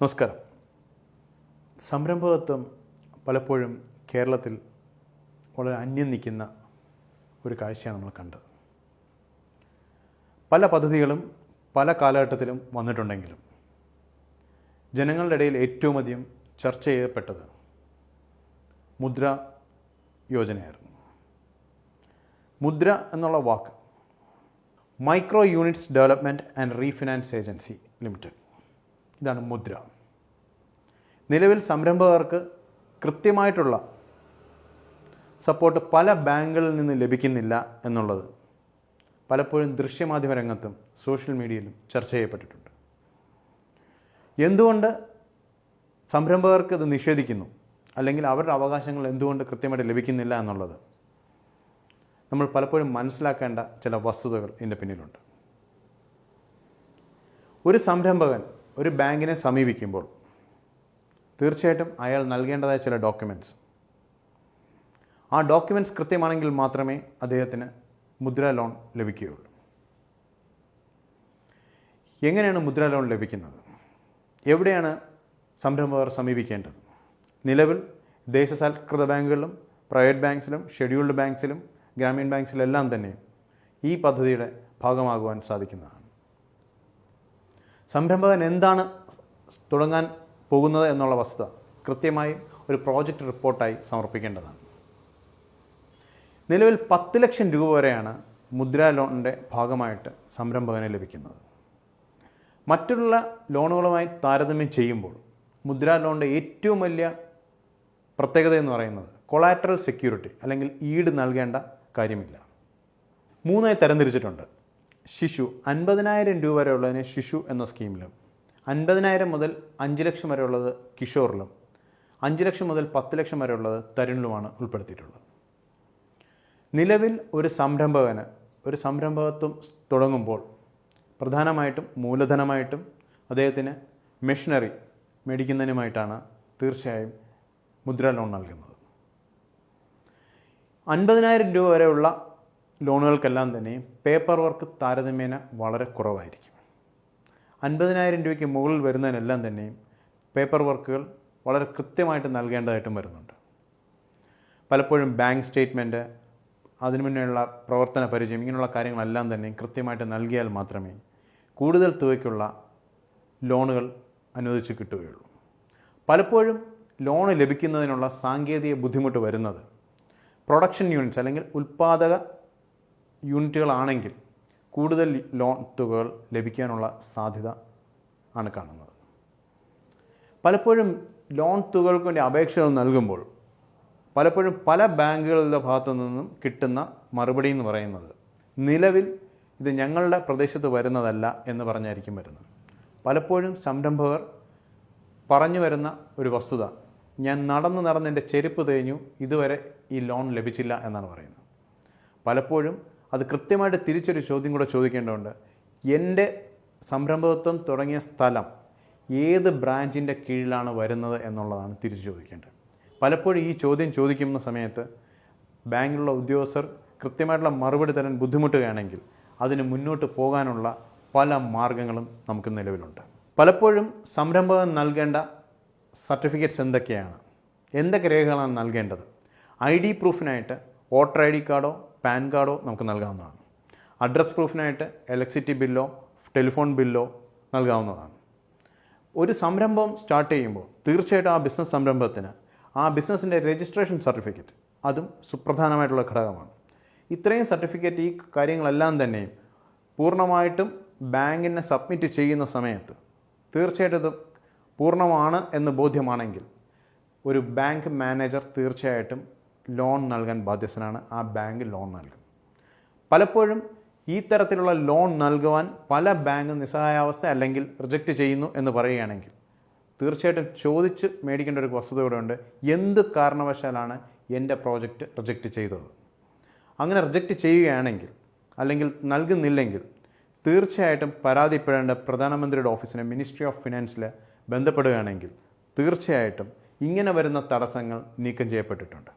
നമസ്കാരം. സംരംഭകത്വം പലപ്പോഴും കേരളത്തിൽ വളരെ അന്യം നിൽക്കുന്ന ഒരു കാഴ്ചയാണ് നമ്മൾ കണ്ടത്. പല പദ്ധതികളും പല കാലഘട്ടത്തിലും വന്നിട്ടുണ്ടെങ്കിലും ജനങ്ങളുടെ ഇടയിൽ ഏറ്റവും അധികം ചർച്ച ചെയ്യപ്പെട്ടത് മുദ്ര യോജനയായിരുന്നു. മുദ്ര എന്നുള്ള വാക്ക് micro units development and refinance agency limited. ഇതാണ് മുദ്ര. നിലവിൽ സംരംഭകർക്ക് കൃത്യമായിട്ടുള്ള സപ്പോർട്ട് പല ബാങ്കുകളിൽ നിന്ന് ലഭിക്കുന്നില്ല എന്നുള്ളത് പലപ്പോഴും ദൃശ്യമാധ്യമ രംഗത്തും സോഷ്യൽ മീഡിയയിലും ചർച്ച ചെയ്യപ്പെട്ടിട്ടുണ്ട്. എന്തുകൊണ്ട് സംരംഭകർക്ക് ഇത് നിഷേധിക്കുന്നു? അല്ലെങ്കിൽ അവരുടെ അവകാശങ്ങൾ എന്തുകൊണ്ട് കൃത്യമായിട്ട് ലഭിക്കുന്നില്ല എന്നുള്ളത് നമ്മൾ പലപ്പോഴും മനസ്സിലാക്കേണ്ട ചില വസ്തുതകൾ ഇതിന്റെ പിന്നിലുണ്ട്. ഒരു സംരംഭകൻ ഒരു ബാങ്കിനെ സമീപിക്കുമ്പോൾ തീർച്ചയായിട്ടും അയാൾ നൽകേണ്ടതായ ചില ഡോക്യുമെന്റ്സ് ആ ഡോക്യുമെന്റ്സ് കൃത്യമാണെങ്കിൽ മാത്രമേ അദ്ദേഹത്തിന് മുദ്ര ലോൺ ലഭിക്കുകയുള്ളൂ. എങ്ങനെയാണ് മുദ്ര ലോൺ ലഭിക്കുന്നത്? എവിടെയാണ് സംരംഭകർ സമീപിക്കേണ്ടത്? നിലവിൽ ദേശസാൽകൃത ബാങ്കുകളിലും പ്രൈവറ്റ് ബാങ്ക്സിലും ഷെഡ്യൂൾഡ് ബാങ്ക്സിലും ഗ്രാമീൺ ബാങ്ക്സിലെല്ലാം തന്നെ ഈ പദ്ധതിയുടെ ഭാഗമാകുവാൻ സാധിക്കുന്നതാണ്. സംരംഭകൻ എന്താണ് തുടങ്ങാൻ പോകുന്നത് എന്നുള്ള വസ്തുത കൃത്യമായി ഒരു പ്രോജക്റ്റ് റിപ്പോർട്ടായി സമർപ്പിക്കേണ്ടതാണ്. നിലവിൽ പത്ത് ലക്ഷം രൂപ വരെയാണ് മുദ്രാ ലോണിന്റെ ഭാഗമായിട്ട് സംരംഭകന് ലഭിക്കുന്നത്. മറ്റുള്ള ലോണുകളുമായി താരതമ്യം ചെയ്യുമ്പോൾ മുദ്രാ ലോണിന്റെ ഏറ്റവും വലിയ പ്രത്യേകത എന്ന് പറയുന്നത് കൊളാറ്ററൽ സെക്യൂരിറ്റി അല്ലെങ്കിൽ ഈട് നൽകേണ്ട കാര്യമില്ല. മൂന്നായി തരംതിരിച്ചിട്ടുണ്ട്. ശിശു അൻപതിനായിരം രൂപ വരെ ഉള്ളതിന് ശിശു എന്ന സ്കീമിലും അൻപതിനായിരം മുതൽ അഞ്ച് ലക്ഷം വരെയുള്ളത് കിഷോറിലും അഞ്ച് ലക്ഷം മുതൽ പത്ത് ലക്ഷം വരെയുള്ളത് തരുണിലുമാണ് ഉൾപ്പെടുത്തിയിട്ടുള്ളത്. നിലവിൽ ഒരു സംരംഭകന് ഒരു സംരംഭകത്വം തുടങ്ങുമ്പോൾ പ്രധാനമായിട്ടും മൂലധനമായിട്ടും അദ്ദേഹത്തിന് മെഷീനറി മേടിക്കുന്നതിനുമായിട്ടാണ് തീർച്ചയായും മുദ്ര ലോൺ നൽകുന്നത്. അൻപതിനായിരം രൂപ വരെയുള്ള ലോണുകൾക്കെല്ലാം തന്നെ പേപ്പർ വർക്ക് താരതമ്യേന വളരെ കുറവായിരിക്കും. അൻപതിനായിരം രൂപയ്ക്ക് മുകളിൽ വരുന്നതിനെല്ലാം തന്നെ പേപ്പർ വർക്കുകൾ വളരെ കൃത്യമായിട്ട് നൽകേണ്ടതായിട്ടും വരുന്നുണ്ട്. പലപ്പോഴും ബാങ്ക് സ്റ്റേറ്റ്മെന്റ് അതിനു മുന്നേയുള്ള പ്രവർത്തന പരിചയം ഇങ്ങനെയുള്ള കാര്യങ്ങളെല്ലാം തന്നെ കൃത്യമായിട്ട് നൽകിയാൽ മാത്രമേ കൂടുതൽ തുകയ്ക്കുള്ള ലോണുകൾ അനുവദിച്ച് കിട്ടുകയുള്ളൂ. പലപ്പോഴും ലോൺ ലഭിക്കുന്നതിനുള്ള സാങ്കേതിക ബുദ്ധിമുട്ട് വരുന്നത് പ്രൊഡക്ഷൻ യൂണിറ്റ്സ് അല്ലെങ്കിൽ ഉൽപ്പാദക യൂണിറ്റുകളാണെങ്കിൽ കൂടുതൽ ലോൺ തുകകൾ ലഭിക്കാനുള്ള സാധ്യത ആണ് കാണുന്നത്. പലപ്പോഴും ലോൺ തുകകൾക്ക് വേണ്ടി അപേക്ഷകൾ നൽകുമ്പോൾ പലപ്പോഴും പല ബാങ്കുകളുടെ ഭാഗത്തു നിന്നും കിട്ടുന്ന മറുപടി എന്ന് പറയുന്നത് നിലവിൽ ഇത് ഞങ്ങളുടെ പ്രദേശത്ത് വരുന്നതല്ല എന്ന് പറഞ്ഞായിരിക്കും വരുന്നത്. പലപ്പോഴും സംരംഭകർ പറഞ്ഞു വരുന്ന ഒരു വസ്തുത ഞാൻ നടന്ന് നടന്ന് എന്റെ ചെരുപ്പ് തേഞ്ഞു ഇതുവരെ ഈ ലോൺ ലഭിച്ചില്ല എന്നാണ് പറയുന്നത്. പലപ്പോഴും അത് കൃത്യമായിട്ട് തിരിച്ചൊരു ചോദ്യം കൂടെ ചോദിക്കേണ്ടതുണ്ട്. എന്റെ സംരംഭകത്വം തുടങ്ങിയ സ്ഥലം ഏത് ബ്രാഞ്ചിന്റെ കീഴിലാണ് വരുന്നത് എന്നുള്ളതാണ് തിരിച്ചു ചോദിക്കേണ്ടത്. പലപ്പോഴും ഈ ചോദ്യം ചോദിക്കുന്ന സമയത്ത് ബാങ്കിലുള്ള ഉദ്യോഗസ്ഥർ കൃത്യമായിട്ടുള്ള മറുപടി തരാൻ ബുദ്ധിമുട്ടുകയാണെങ്കിൽ അതിന് മുന്നോട്ട് പോകാനുള്ള പല മാർഗങ്ങളും നമുക്ക് നിലവിലുണ്ട്. പലപ്പോഴും സംരംഭകൻ നൽകേണ്ട സർട്ടിഫിക്കറ്റ്സ് എന്തൊക്കെയാണ്? എന്തൊക്കെ രേഖകളാണ് നൽകേണ്ടത്? ഐ ഡി പ്രൂഫിനായിട്ട് വോട്ടർ ഐ ഡി കാർഡോ പാൻ കാർഡോ നമുക്ക് നൽകാവുന്നതാണ്. അഡ്രസ് പ്രൂഫിനായിട്ട് ഇലക്ട്രിസിറ്റി ബില്ലോ ടെലിഫോൺ ബില്ലോ നൽകാവുന്നതാണ്. ഒരു സംരംഭം സ്റ്റാർട്ട് ചെയ്യുമ്പോൾ തീർച്ചയായിട്ടും ആ ബിസിനസ് സംരംഭത്തിന് ആ ബിസിനസ്സിന്റെ രജിസ്ട്രേഷൻ സർട്ടിഫിക്കറ്റ് അതും സുപ്രധാനമായിട്ടുള്ള ഘടകമാണ്. ഇത്രയും സർട്ടിഫിക്കറ്റ് ഈ കാര്യങ്ങളെല്ലാം തന്നെയും പൂർണമായിട്ടും ബാങ്കിനെ സബ്മിറ്റ് ചെയ്യുന്ന സമയത്ത് തീർച്ചയായിട്ടും ഇത് പൂർണമാണ് എന്ന് ബോധ്യമാണെങ്കിൽ ഒരു ബാങ്ക് മാനേജർ തീർച്ചയായിട്ടും ലോൺ നൽകാൻ ബാധ്യസ്ഥനാണ്. ആ ബാങ്ക് ലോൺ നൽകും. പലപ്പോഴും ഈ തരത്തിലുള്ള ലോൺ നൽകുവാൻ പല ബാങ്ക് നിസ്സഹായാവസ്ഥ അല്ലെങ്കിൽ റിജക്റ്റ് ചെയ്യുന്നു എന്ന് പറയുകയാണെങ്കിൽ തീർച്ചയായിട്ടും ചോദിച്ച് മേടിക്കേണ്ട ഒരു വസ്തുത ഇവിടെ ഉണ്ട്. എന്ത് കാരണവശാലാണ് എന്റെ പ്രോജക്റ്റ് റിജക്റ്റ് ചെയ്തത്? അങ്ങനെ റിജക്റ്റ് ചെയ്യുകയാണെങ്കിൽ അല്ലെങ്കിൽ നൽകുന്നില്ലെങ്കിൽ തീർച്ചയായിട്ടും പരാതിപ്പെടേണ്ട പ്രധാനമന്ത്രിയുടെ ഓഫീസിനെ മിനിസ്ട്രി ഓഫ് ഫിനാൻസിൽ ബന്ധപ്പെടുകയാണെങ്കിൽ തീർച്ചയായിട്ടും ഇങ്ങനെ വരുന്ന തടസ്സങ്ങൾ നീക്കം ചെയ്യപ്പെട്ടിട്ടുണ്ട്.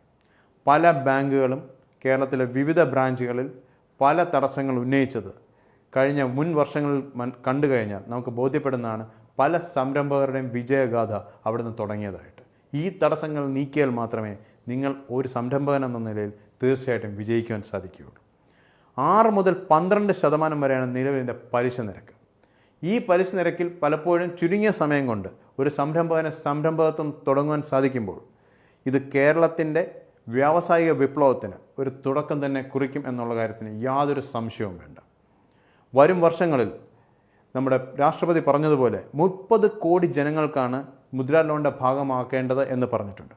പല ബാങ്കുകളും കേരളത്തിലെ വിവിധ ബ്രാഞ്ചുകളിൽ പല തടസ്സങ്ങൾ ഉന്നയിച്ചത്. കഴിഞ്ഞ മുൻ വർഷങ്ങളിൽ കണ്ടു കഴിഞ്ഞാൽ നമുക്ക് ബോധ്യപ്പെടുന്നതാണ് പല സംരംഭകരുടെയും വിജയഗാഥ അവിടുന്ന് തുടങ്ങിയതായിട്ട്. ഈ തടസ്സങ്ങൾ നീക്കിയാൽ മാത്രമേ നിങ്ങൾ ഒരു സംരംഭകൻ എന്ന നിലയിൽ തീർച്ചയായിട്ടും വിജയിക്കുവാൻ സാധിക്കുകയുള്ളൂ. ആറ് മുതൽ പന്ത്രണ്ട് ശതമാനം വരെയാണ് നിലവിലെ പലിശ നിരക്ക്. ഈ പലിശ നിരക്കിൽ പലപ്പോഴും ചുരുങ്ങിയ സമയം കൊണ്ട് ഒരു സംരംഭകന് സംരംഭകത്വം തുടങ്ങുവാൻ സാധിക്കുമ്പോൾ ഇത് കേരളത്തിന്റെ വ്യാവസായിക വിപ്ലവത്തിന് ഒരു തുടക്കം തന്നെ കുറിക്കും എന്നുള്ള കാര്യത്തിന് യാതൊരു സംശയവും വേണ്ട. വരും വർഷങ്ങളിൽ നമ്മുടെ രാഷ്ട്രപതി പറഞ്ഞതുപോലെ മുപ്പത് കോടി ജനങ്ങൾക്കാണ് മുദ്രാ ലോണിന്റെ ഭാഗമാക്കേണ്ടത് എന്ന് പറഞ്ഞിട്ടുണ്ട്.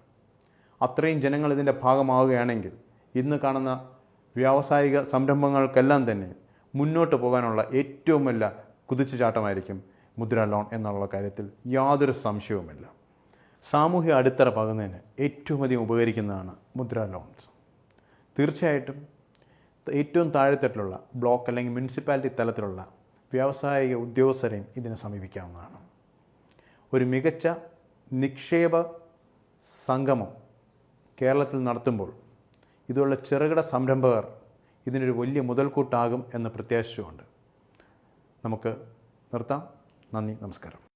അത്രയും ജനങ്ങൾ ഇതിന്റെ ഭാഗമാവുകയാണെങ്കിൽ ഇന്ന് കാണുന്ന വ്യാവസായിക സംരംഭങ്ങൾക്കെല്ലാം തന്നെ മുന്നോട്ട് പോകാനുള്ള ഏറ്റവും വലിയ കുതിച്ചുചാട്ടമായിരിക്കും മുദ്രാ ലോൺ എന്നുള്ള കാര്യത്തിൽ യാതൊരു സംശയവുമില്ല. സാമൂഹ്യ അടിത്തറ പകുന്നതിന് ഏറ്റവും അധികം ഉപകരിക്കുന്നതാണ് മുദ്രാ ലോൺസ് തീർച്ചയായിട്ടും ഏറ്റവും താഴെത്തട്ടിലുള്ള ബ്ലോക്ക് അല്ലെങ്കിൽ മുനിസിപ്പാലിറ്റി തലത്തിലുള്ള വ്യാവസായിക ഉദ്യോഗസ്ഥരെയും ഇതിനെ സമീപിക്കാവുന്നതാണ്. ഒരു മികച്ച നിക്ഷേപ സംഗമം കേരളത്തിൽ നടത്തുമ്പോൾ ഇതുള്ള ചെറുകിട സംരംഭകർ ഇതിനൊരു വലിയ മുതൽക്കൂട്ടാകും എന്ന് പ്രത്യാശിച്ചുകൊണ്ട് നമുക്ക് നിർത്താം. നന്ദി നമസ്കാരം.